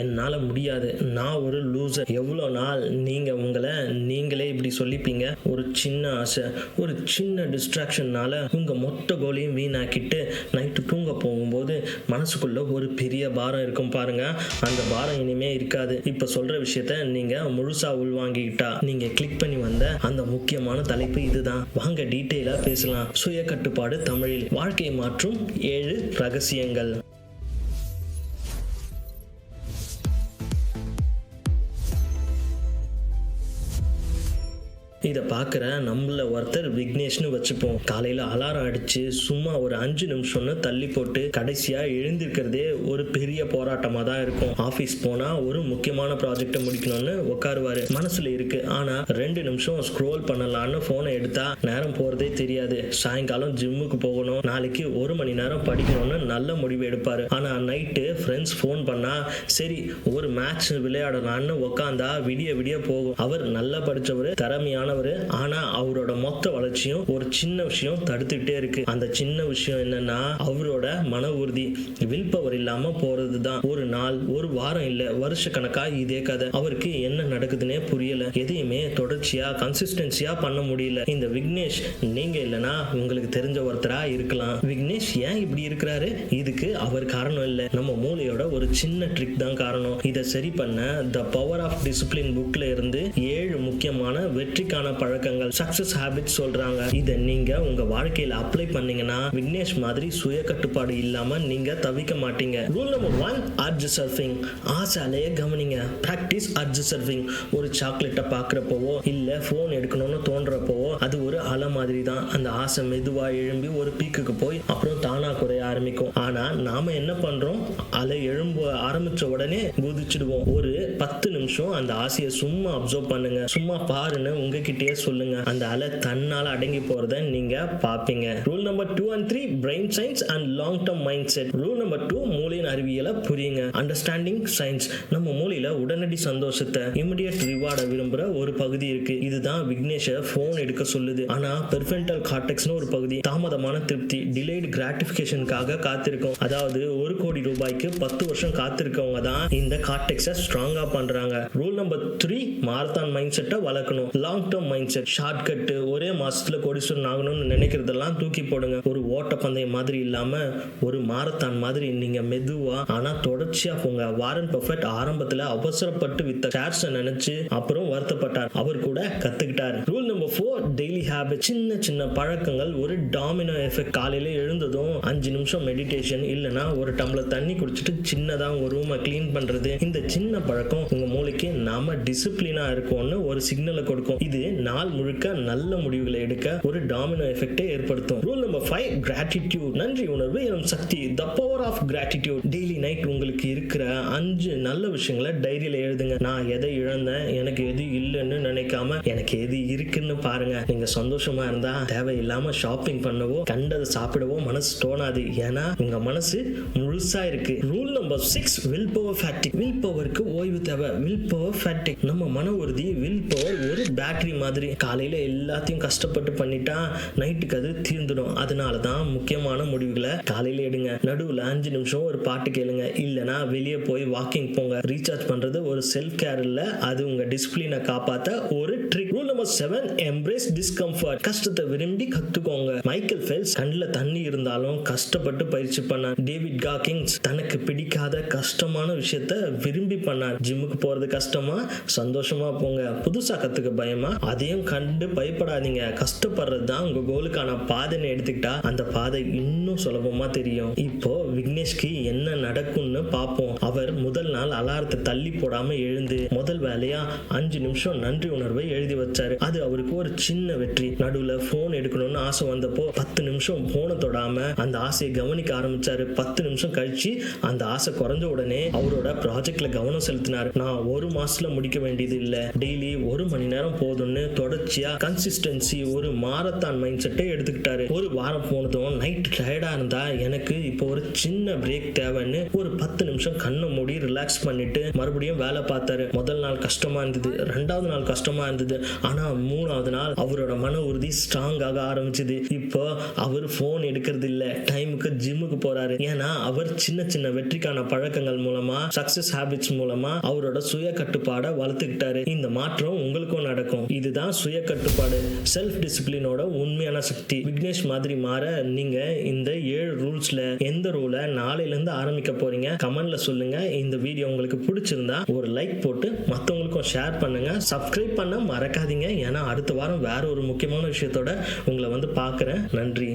என்னால் முடியாது. நான் ஒரு லூசர் எவ்வளோ நாள் நீங்கள் உங்களை நீங்களே இப்படி சொல்லிப்பீங்க? ஒரு சின்ன ஆசை ஒரு சின்ன டிஸ்ட்ராக்ஷன்னால உங்கள் மொத்த கோலையும் வீணாக்கிட்டு நைட்டு தூங்க போகும்போது மனசுக்குள்ளே ஒரு பெரிய பாரம் இருக்கும் பாருங்க. அந்த பாரம் இனிமே இருக்காது. இப்போ சொல்கிற விஷயத்த நீங்கள் முழுசாக உள்வாங்கிக்கிட்டா நீங்கள் கிளிக் பண்ணி வந்த அந்த முக்கியமான தலைப்பு இதுதான். வாங்க டீட்டெயிலாக பேசலாம். சுய கட்டுப்பாடு தமிழில். வாழ்க்கையை மாற்றும் ஏழு ரகசியங்கள். இதை பார்க்குற நம்மள ஒருத்தர் விக்னேஷ்னு வச்சுப்போம். காலையில் அலாரம் அடிச்சு சும்மா ஒரு அஞ்சு நிமிஷம்னு தள்ளி போட்டு கடைசியாக எழுந்திருக்கிறதே ஒரு பெரிய போராட்டமாக தான் இருக்கும். ஆஃபீஸ் போனால் ஒரு முக்கியமான ப்ராஜெக்டை முடிக்கணும்னு உட்காருவார். மனசில் இருக்கு. ஆனால் ரெண்டு நிமிஷம் ஸ்க்ரோல் பண்ணலான்னு ஃபோனை எடுத்தா நேரம் போகிறதே தெரியாது. சாயங்காலம் ஜிம்முக்கு போகணும். நாளைக்கு ஒரு மணி நேரம் படிக்கணும்னு நல்ல முடிவு எடுப்பார். ஆனால் நைட்டு ஃப்ரெண்ட்ஸ் ஃபோன் பண்ணால் சரி ஒரு மேட்ச் விளையாடலான்னு உக்காந்தா விடிய விடிய போகும். அவர் நல்லா படித்தவர் திறமையான திறமையானவர் ஆனா அவரோட மொத்த வளர்ச்சியும் ஒரு சின்ன விஷயம் தடுத்துக்கிட்டே இருக்கு. அந்த சின்ன விஷயம் என்னன்னா அவரோட மன உறுதி வில் பவர் இல்லாம போறது தான் ஒரு நாள் ஒரு வாரம் இல்ல வருஷ கணக்கா இதே கதை. அவருக்கு என்ன நடக்குதுன்னே புரியல. எதையுமே தொடர்ச்சியா கன்சிஸ்டன்சியா பண்ண முடியல. இந்த விக்னேஷ் நீங்க இல்லனா உங்களுக்கு தெரிஞ்ச ஒருத்தரா இருக்கலாம். விக்னேஷ் ஏன் இப்படி இருக்கிறாரு? இதுக்கு அவர் காரணம் இல்ல. நம்ம மூளையோட ஒரு சின்ன ட்ரிக் தான் காரணம். இதை சரி பண்ண த பவர் ஆஃப் டிசிப்ளின் புக்ல இருந்து ஏழு முக்கியமான வெற்றிக்கான பழக்கங்கள் சக்சஸ் ஹாபிட் சொல்றாங்க. இதை நீங்க உங்க வாழ்க்கையில அப்ளை பண்ணீங்கன்னா விக்னேஷ் மாதிரி சுய கட்டுப்பாடு இல்லாம நீங்க தவிக்க மாட்டீங்க. Rule number one urge surfing ஆசாலையே கவனிங்க. பிராக்டிஸ் அர்ஜ் சர்ஃபிங் ஒரு சாக்லேட்டை பார்க்குறப்பவோ இல்ல ஃபோன் எடுக்கணும்னு தோன்றப்பவோ அது ஒரு அலை மாதிரி தான் அந்த ஆசை மெதுவா எழும்பி ஒரு பீக்குக்கு போய் அப்புறம் தானா குறைய ஆரம்பிக்கும். ஆனா நாம என்ன பண்றோம்? அலை எழும்ப ஆரம்பிச்ச உடனே குதிச்சிடுவோம். ஒரு பத்து நிமிஷம் அந்த ஆசையை சும்மா அப்சர்வ் பண்ணுங்க. சும்மா பாருன்னு உங்ககிட்டயே சொல்லுங்க. அந்த அலை தன்னால அடங்கி போறத நீங்க பாப்பீங்க. Rule number two and three brain science and long term mindset rule number two மூளையின் அறிவியலை புரியுங்க. அண்டர்ஸ்டாண்டிங் சயின்ஸ் நம்ம மூளையில உடனடி சந்தோஷத்தை இமிடியட் ரிவார்டை விரும்புற ஒரு பகுதி இருக்கு. இதுதான் விக்னேஷ போன் எடுக்க சொல்லுது. ஆனா பெர்ஃபென்டல் கார்டெக்ஸ்னு ஒரு பகுதி தாமதமான திருப்தி டிலேடு கிராட்டிபிகேஷனுக்காக காத்திருக்கும். அதாவது ஒரு கோடி ரூபாய்க்கு பத்து வருஷம் காத்திருக்கவங்க தான் இந்த கார்டெக்ஸை ஸ்ட்ராங்கா பண்றாங்க. Rule number three marathon mind செட்டை வளர்க்கணும். Long term mindset shortcut ஒரே மாசத்துல கோடீஸ்வரன் ஆகணும்னு நினைக்கிறதெல்லாம் தூக்கி போடுங்க. ஒரு ஓட்டப்பந்தயம் மாதிரி இல்லாம ஒரு மாரத்தான் மாதிரி நீங்க மெதுவா ஆனா தொடர்ச்சியா போங்க. வாரன் பர்ஃபெக்ட் ஆரம்பத்துல அவசரப்பட்டு வித்த ஷேர்ஸை நினைச்சு அப்புறம் வருத்தப்பட்டார். அவர் கூட கத்துக்கிட்டார். ஃபோர் டெய்லி ஹேபிட் சின்ன சின்ன பழக்கங்கள். ஒரு டாமினோ எஃபெக்ட் காலையில எழுந்ததும் அஞ்சு நிமிஷம் மெடிடேஷன் இல்லைனா ஒரு டம்ளர் தண்ணி குடிச்சிட்டு சின்னதா ஒரு ரூமை க்ளீன் பண்றது. இந்த சின்ன பழக்கம் உங்க மூளைக்கு நாம டிசிப்ளினா இருக்கோம்னு ஒரு சிக்னலை கொடுக்கும். இது நாள் முழுக்க நல்ல முடிவுகளை எடுக்க ஒரு டாமினோ எஃபெக்டை ஏற்படுத்தும். ரூல் நம்பர் ஃபைவ் கிராட்டிடியூட் நன்றி உணர்வு எனும் சக்தி. The power of gratitude daily night உங்களுக்கு இருக்கிற அஞ்சு நல்ல விஷயங்களை டைரியில் எழுதுங்க. நான் எதை இழந்தேன் எனக்கு எது இல்லைன்னு நினைக்காம எனக்கு எது இருக்குன்னு பாருங்க. நீங்க சந்தோஷமா இருந்தா தேவையில்லாம ஷாப்பிங் பண்ணவோ கண்டதை சாப்பிடவோ மனசு தோணாது. ஏன்னா உங்க மனசு முழுசா இருக்கு. Rule number six willpower fatigue will பவருக்கு ஓய்வு தேவை. வில் பவர் ஃபேட்டிக் நம்ம மன உறுதி வில் பவர் ஒரு பேட்டரி மாதிரி. காலையில எல்லாத்தையும் கஷ்டப்பட்டு பண்ணிட்டா நைட்டுக்கு அது தீர்ந்துடும். அதனால தான் முக்கியமான முடிவுகளை காலையில எடுங்க. நடுவுல அஞ்சு நிமிஷம் ஒரு பாட்டு கேளுங்க. இல்லைனா வெளியே போய் வாக்கிங் போங்க. ரீசார்ஜ் பண்ணுறது ஒரு செல்ஃப் கேர் இல்லை. அது உங்கள் டிசிப்ளினை காப்பாற்ற ஒரு trick number seven embrace discomfort கஷ்டத்தை விரும்பி கத்துக்கோங்க. மைக்கேல் ஃபெல்ஸ் கண்ணில் தண்ணி இருந்தாலும் கஷ்டப்பட்டு பயிற்சி பண்ணார். டேவிட் காக்கிங்ஸ் தனக்கு பிடிக்காத கஷ்டமான விஷயத்த விரும்பி பண்ணார். ஜிம்முக்கு போறது கஷ்டமா? சந்தோஷமா போங்க. புதுசா கத்துக்க பயமா? அதையும் கண்டு பயப்படாதீங்க. கஷ்டப்படுறது தான் உங்க கோலுக்கான பாதைன்னு எடுத்துக்கிட்டா அந்த பாதை இன்னும் சுலபமா தெரியும். இப்போ விக்னேஷ்க்கு என்ன நடக்கும்னு பார்ப்போம் அவர் முதல் நாள் அலாரத்தை தள்ளி போடாம எழுந்து முதல் வேலையா? அஞ்சு நிமிஷம் நன்றி உணர்வை எழுதி வச்சார். அது அவருக்கு ஒரு சின்ன வெற்றி. நடுவுல போன் எடுக்கணும்னு ஆசை வந்தப்போ பத்து நிமிஷம் போனை தொடாம அந்த ஆசையை கவனிக்க ஆரம்பிச்சாரு. பத்து நிமிஷம் கழிச்சு அந்த ஆசை குறைஞ்ச உடனே அவரோட ப்ராஜெக்ட்ல கவனம் செலுத்தினார். நான் ஒரு மாசத்துல முடிக்க வேண்டியது இல்ல. டெய்லி ஒரு மணி நேரம் போதும்னு தொடர்ச்சியா கன்சிஸ்டன்சி ஒரு மாரத்தான் மைண்ட் செட்டை எடுத்துக்கிட்டாரு. ஒரு வாரம் போனதும் நைட் டயர்டா இருந்தா எனக்கு இப்போ ஒரு சின்ன பிரேக் தேவைன்னு ஒரு பத்து நிமிஷம் கண்ணை மூடி ரிலாக்ஸ் பண்ணிட்டு மறுபடியும் வேலை பார்த்தாரு. முதல் நாள் கஷ்டமா இருந்தது. ரெண்டாவது நாள் கஷ்டமா இருந்தது. ஆனால் மூணாவது நாள் அவரோட மன உறுதி ஸ்ட்ராங் ஆக ஆரம்பிச்சது. இப்போ அவர் ஃபோன் எடுக்கிறது இல்ல. டைமுக்கு ஜிம்முக்கு போறாரு. ஏன்னா அவர் சின்ன சின்ன வெற்றிக்கான பழக்கங்கள் மூலமா சக்சஸ் ஹாபிட்ஸ் மூலமா அவரோட சுய கட்டுப்பாடை வளர்த்துக்கிட்டாரு. இந்த மாற்றம் உங்களுக்கும் நடக்கும். இதுதான் சுய கட்டுப்பாடு. செல்ஃப் டிசிப்ளினோட உண்மையான சக்தி. விக்னேஷ் மாதிரி மாற நீங்க இந்த ஏழு ரூல்ஸ்ல எந்த ரூலை நாளையில இருந்து ஆரம்பிக்க போறீங்க? கமெண்ட்ல சொல்லுங்க. இந்த வீடியோ உங்களுக்கு பிடிச்சிருந்தா ஒரு லைக் போட்டு மற்றவங்களுக்கும் ஷேர் பண்ணுங்க. சப்ஸ்கிரைப் பண்ண மறக்காதீங்க. ஏன்னா அடுத்த வாரம் வேற ஒரு முக்கியமான விஷயத்தோட உங்களை வந்து பார்க்குறேன். நன்றி.